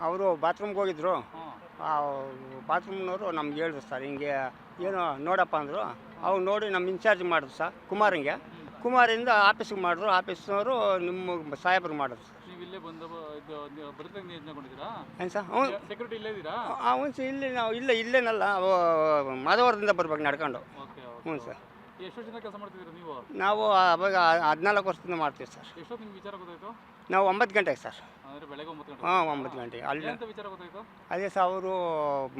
ಅವರು ಬಾತ್ರೂಮ್ಗೆ ಹೋಗಿದ್ರು. ಬಾತ್ರೂಮ್ನವರು ನಮ್ಗೆ ಹೇಳಿದ್ರು ಸರ್ ಹಿಂಗೆ ಏನು ನೋಡಪ್ಪ ಅಂದರು. ಅವ್ರು ನೋಡಿ ನಮ್ಮ ಇನ್ಚಾರ್ಜ್ ಮಾಡಿದ್ರು ಸರ್ ಕುಮಾರಿಂಗೆ. ಕುಮಾರಿಂದ ಆಫೀಸ್ಗೆ ಮಾಡಿದ್ರು. ಆಫೀಸ್ನವರು ನಿಮ್ಮ ಸಾಹೇಬ್ರಿಗೆ ಮಾಡಿದ್ರು ಸರ್. ಏನು ಸರ್? ಹ್ಞೂ. ಸೆಕ್ಯೂರಿಟಿ ಇಲ್ಲೇ ನಾವು ಇಲ್ಲೇ ಇಲ್ಲೇನಲ್ಲ ಮಧವರದಿಂದ ಬರ್ಬೇಕು ನಡ್ಕೊಂಡು. ಹ್ಞೂ ಸರ್. ಎಷ್ಟು ಜನ ಕೆಲಸ ಮಾಡ್ತಿದ್ದೀರಾ ನೀವು? ನಾವು ಅವಾಗ ಹದಿನಾಲ್ಕು ವರ್ಷದಿಂದ ಮಾಡ್ತೀವಿ ಸರ್. ಎಷ್ಟೊತ್ತು ನಿಮ್ಗೆ ವಿಚಾರ ಗೊತ್ತಾಯ್ತು? ನಾವು ಒಂಬತ್ತು ಗಂಟೆಗೆ ಸರ್. ಅಂದರೆ ಬೆಳಗ್ಗೆ ಒಂಬತ್ತು ಗಂಟೆ ಹಾಂ ಒಂಬತ್ತು ಗಂಟೆಗೆ ಅಲ್ಲಿ ಏನಂತ ವಿಚಾರ ಗೊತ್ತಾಯ್ತು? ಅದೇ ಸರ್ ಅವರು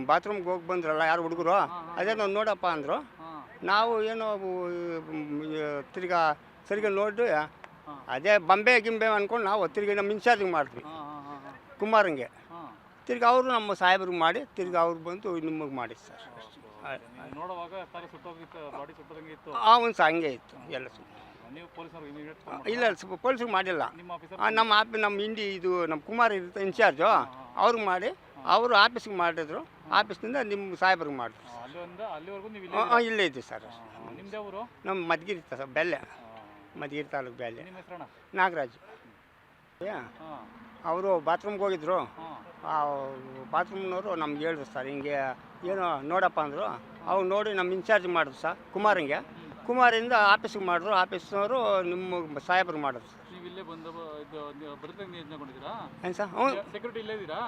ಬಾತ್ರೂಮ್ಗೆ ಹೋಗಿ ಬಂದ್ರಲ್ಲ ಯಾರು ಹುಡುಗರು? ಅದೇ ನಾವು ನೋಡಪ್ಪ ಅಂದರು. ಹಾಂ. ನಾವು ಏನೋ ತಿರ್ಗಾ ಸರಿಗೆ ನೋಡಿ ಅದೇ ಬಂಬೆ ಗಿಂಬೆ ಅಂದ್ಕೊಂಡು ನಾವು ತಿರ್ಗಿ ನಮ್ಮ ಇನ್ಚಾರ್ಜಿಗೆ ಮಾಡಿದ್ವಿ. ಹಾಂ ಹಾಂ ಹಾಂ ಹಾಂ. ಕುಮಾರಂಗೆ. ತಿರ್ಗಿ ಅವರು ನಮ್ಮ ಸಾಹೇಬ್ರಿಗೆ ಮಾಡಿ ತಿರ್ಗಿ ಅವ್ರು ಬಂದು ನಿಮಗೆ ಮಾಡಿ ಸರ್. ನೋಡುವಾಗ ತಲೆ ಒಂದು ಸಹ ಹಂಗೆ ಇತ್ತು? ಎಲ್ಲ ಸು- ನೀವು ಪೊಲೀಸರು ಇಮಿಡಿಯೇಟ್ ಇಲ್ಲ ಸ್ವಲ್ಪ ಪೊಲೀಸ್ಗೆ ಮಾಡಿಲ್ಲ. ನಿಮ್ಮ ಆಫೀಸ್ ನಮ್ಮ ಇಂಡಿ ಇದು ನಮ್ಮ ಕುಮಾರ್ ಇರುತ್ತೆ ಇನ್ಚಾರ್ಜು. ಅವ್ರಿಗೆ ಮಾಡಿ ಅವರು ಆಫೀಸ್ಗೆ ಮಾಡಿದ್ರು. ಆಫೀಸ್ನಿಂದ ನಿಮ್ಮ ಸಾಹೇಬ್ರಿಗೆ ಮಾಡಿದ್ರು. ಹಾಂ ಇಲ್ಲೇ ಇದ್ದೀವಿ ಸರ್. ನಮ್ಮ ಮದ್ಗಿರಿ ಸರ್ ಬೆಲ್ಲೆ. ಮದ್ಗಿರಿ ತಾಲೂಕು ಬೆಲ್ಲೆ. ನಾಗರಾಜ್. ಅವರು ಬಾತ್ರೂಮ್ಗೆ ಹೋಗಿದ್ರು. ಬಾತ್ರೂಮ್ನವರು ನಮ್ಗೆ ಹೇಳಿದ್ರು ಸರ್ ಹಿಂಗೆ ಏನೋ ನೋಡಪ್ಪ ಅಂದರು. ಅವ್ರು ನೋಡಿ ನಮ್ಮ ಇನ್ಚಾರ್ಜ್ ಮಾಡಿದ್ರು ಸರ್ ಕುಮಾರಿಂಗೆ. ಕುಮಾರಿಂದ ಆಫೀಸ್ಗೆ ಮಾಡಿದ್ರು. ಆಫೀಸ್ನವರು ನಿಮ್ಮ ಸಾಹೇಬ್ರಿಗೆ ಮಾಡಿದ್ರು. ಸರ್ ನೀವು ಇಲ್ಲೇ ಬಂದ ಇದು ನೀವು ಬರ್ತಂಗೆ ಯೋಜನೆ ಏನು ಸರ್? ಹ್ಞೂ ಸೆಕ್ಯೂರಿಟಿ ಇಲ್ಲೇ ಇದ್ದೀರಾ?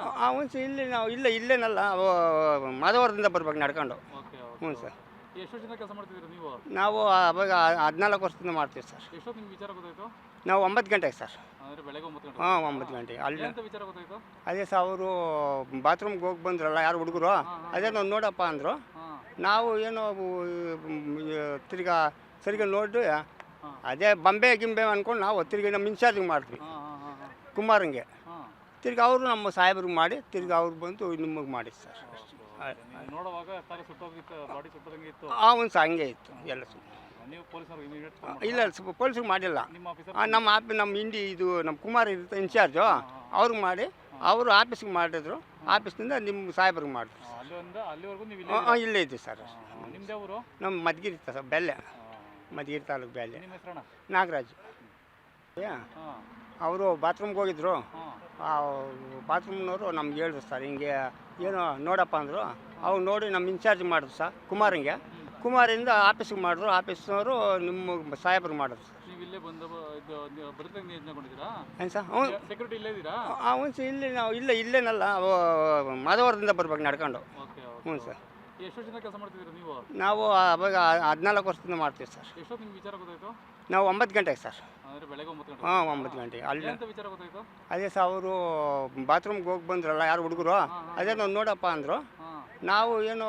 ಸಹ ಇಲ್ಲಿ ನಾವು ಇಲ್ಲೇ ಇಲ್ಲೇನಲ್ಲ ಅವ ಮಾಧವರದಿಂದ ಬರ್ಬೇಕು ನಡ್ಕೊಂಡು. ಓಕೆ ಹ್ಞೂ ಸರ್. ಎಷ್ಟು ವರ್ಷದಿಂದ ಕೆಲಸ ಮಾಡ್ತಿದ್ದೀರಾ ನೀವು? ನಾವು ಅವಾಗ ಹದಿನಾಲ್ಕು ವರ್ಷದಿಂದ ಮಾಡ್ತೀವಿ ಸರ್. ಎಷ್ಟೊತ್ತು ನಿಮ್ಗೆ ವಿಚಾರ ಗೊತ್ತಾಯ್ತು? ನಾವು ಒಂಬತ್ತು ಗಂಟೆಗೆ ಸರ್. ಅಂದರೆ ಬೆಳಗ್ಗೆ ಒಂಬತ್ತು ಗಂಟೆ ಹಾಂ ಒಂಬತ್ತು ಗಂಟೆಗೆ ಅಲ್ಲಿ. ಏನಂತ ವಿಚಾರ ಗೊತ್ತಾಯ್ತು? ಅದೇ ಸರ್ ಅವರು ಬಾತ್ರೂಮ್ಗೆ ಹೋಗಿ ಬಂದ್ರಲ್ಲ ಯಾರು ಹುಡುಗರು? ಅದೇ ನಾವು ನೋಡಪ್ಪ ಅಂದರು. ನಾವು ಏನು ತಿರ್ಗಾ ಸರಿಗೆ ನೋಡಿ ಅದೇ ಬಂಬೆ ಗಿಂಬೆ ಅಂದ್ಕೊಂಡು ನಾವು ತಿರ್ಗಿ ನಮ್ಮ ಇನ್ಚಾರ್ಜಿಗೆ ಮಾಡ್ತೀವಿ. ಕುಮಾರಂಗೆ. ತಿರ್ಗಿ ಅವರು ನಮ್ಮ ಸಾಹೇಬ್ರಿಗೆ ಮಾಡಿ ತಿರ್ಗಿ ಅವ್ರು ಬಂದು ನಿಮಗೆ ಮಾಡಿ ಸರ್. ಆ ಅವನು ಸಹ ಹಂಗೆ ಇತ್ತು ಎಲ್ಲ ಪೊಲೀಸರು ಇಲ್ಲ ಪೊಲೀಸ್ರಿಗೆ ಮಾಡಿಲ್ಲ. ನಮ್ಮ ಆಫೀಸ್ ನಮ್ಮ ಇಂಡಿ ಇದು ನಮ್ಮ ಕುಮಾರ್ ಇರುತ್ತೆ ಇನ್ಚಾರ್ಜು ಅವ್ರಿಗೆ ಮಾಡಿ ಅವರು ಆಫೀಸಿಗೆ ಮಾಡಿದ್ರು. ಆಫೀಸ್ನಿಂದ ನಿಮ್ಮ ಸಾಹೇಬ್ರಿಗೆ ಮಾಡಿದ್ರು ಅಲ್ಲಿಂದ ಅಲ್ಲಿವರೆಗೂ ನೀವು ಹಾಂ ಇಲ್ಲೇ ಹಾಂ ಇಲ್ಲೇ ಇದ್ದೀವಿ ಸರ್. ನಿಮ್ಮದೇ ಊರು ನಮ್ಮ ಮದ್ಗಿರಿ ಸರ್ ಬೆಲ್ಲೆ. ಮದ್ಗಿರಿ ತಾಲೂಕು ಬೆಲ್ಲೆ. ನಿಮ್ಮ ಹೆಸರಣ್ಣ? ನಾಗರಾಜ್. ಹಾಂ. ಅವರು ಬಾತ್ರೂಮ್ಗೆ ಹೋಗಿದ್ರು. ಹಾಂ. ಆ ಬಾತ್ರೂಮ್ನವರು ನಮ್ಗೆ ಹೇಳಿದ್ರು ಸರ್ ಹಿಂಗೆ ಏನು ನೋಡಪ್ಪ ಅಂದರು. ಅವ್ರು ನೋಡಿ ನಮ್ಮ ಇನ್ಚಾರ್ಜ್ ಮಾಡಿದ್ರು ಸರ್ ಕುಮಾರಿಂಗೆ. ಕುಮಾರಿಂದ ಆಫೀಸಿಗೆ ಮಾಡಿದ್ರು. ಆಫೀಸ್ನವರು ನಿಮ್ಮ ಸಾಹೇಬ್ರಿಗೆ ಮಾಡಿದ್ರು ಸರ್. ನೀವು ಇಲ್ಲೇ ಬಂದ ಬರ್ತಂಗೆ ಸರ್? ಹ್ಞೂ ಸೆಕ್ಯೂರಿಟಿ ಇಲ್ಲೇ ಇದ್ದೀರಾ? ನಾವು ಇಲ್ಲೇ ಇಲ್ಲೇನಲ್ಲ ಮಾಧವರದಿಂದ ಬರ್ಬೇಕು ನಡ್ಕೊಂಡು. ಹ್ಞೂ ಸರ್. ಎಷ್ಟು ವರ್ಷದಿಂದ ಕೆಲಸ ಮಾಡ್ತಿದ್ದೀರಾ ನೀವು? ನಾವು ಅವಾಗ ಹದಿನಾಲ್ಕು ವರ್ಷದಿಂದ ಮಾಡ್ತೀವಿ ಸರ್. ಎಷ್ಟೊತ್ತು ನಿಮ್ಗೆ ವಿಚಾರ ಗೊತ್ತಾಯ್ತು? ನಾವು ಒಂಬತ್ತು ಗಂಟೆಗೆ ಸರ್. ಅಂದರೆ ಬೆಳಗ್ಗೆ ಒಂಬತ್ತು ಗಂಟೆ ಹಾಂ ಒಂಬತ್ತು ಗಂಟೆಗೆ. ಅಲ್ಲಿ ಏನಂತ ವಿಚಾರ ಗೊತ್ತಾಯ್ತು? ಅದೇ ಸರ್ ಅವರು ಬಾತ್ರೂಮ್ಗೆ ಹೋಗಿ ಬಂದ್ರಲ್ಲ ಯಾರು ಹುಡುಗರು? ಅದೇ ನಾವು ನೋಡಪ್ಪ ಅಂದರು. ನಾವು ಏನೋ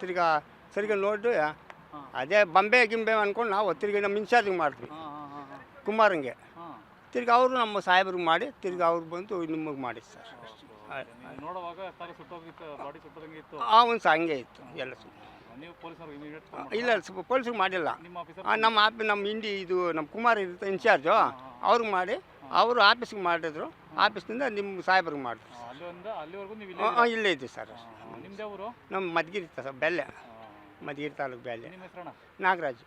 ತಿರ್ಗಾ ಸರಿಗೆ ನೋಡಿ ಅದೇ ಬಂಬೆ ಗಿಂಬೆ ಅಂದ್ಕೊಂಡು ನಾವು ತಿರ್ಗಿ ನಮ್ಮ ಇನ್ಚಾರ್ಜಿಗೆ ಮಾಡ್ತೀವಿ. ಕುಮಾರಂಗೆ. ತಿರ್ಗಿ ಅವರು ನಮ್ಮ ಸಾಹೇಬ್ರಿಗೆ ಮಾಡಿ ತಿರ್ಗಿ ಅವ್ರು ಬಂದು ನಿಮಗೆ ಮಾಡಿ ಸರ್. ಆ ನೋಡುವಾಗ ಅವನು ಸಹ ಹಂಗೆ ಇತ್ತು ಎಲ್ಲ ಇಲ್ಲ ಪೊಲೀಸ್ರಿಗೆ ಮಾಡಿಲ್ಲ. ನಿಮ್ಮ ಆಫೀಸರ್ ಆ, ನಮ್ಮ ಇಂಡಿ ಇದು ನಮ್ಮ ಕುಮಾರ್ ಇರುತ್ತೆ ಇನ್ಚಾರ್ಜು ಅವ್ರಿಗೆ ಮಾಡಿ ಅವರು ಆಫೀಸಿಗೆ ಮಾಡಿದ್ರು. ಆಫೀಸ್ನಿಂದ ನಿಮ್ಮ ಸಾಹೇಬ್ರಿಗೆ ಮಾಡಿದ್ರು ಹಾಂ ಇಲ್ಲೇ ಇದ್ದೀವಿ ಸರ್. ನಮ್ಮ ಮದ್ಗಿರಿ ಸರ್ ಬೆಲ್ಲೆ. ಮದ್ಗಿರಿ ತಾಲೂಕು ಬೆಲ್ಲೆ ನಿಮ್ಮ ಹೆಸರಣ್ಣ? ನಾಗರಾಜ್.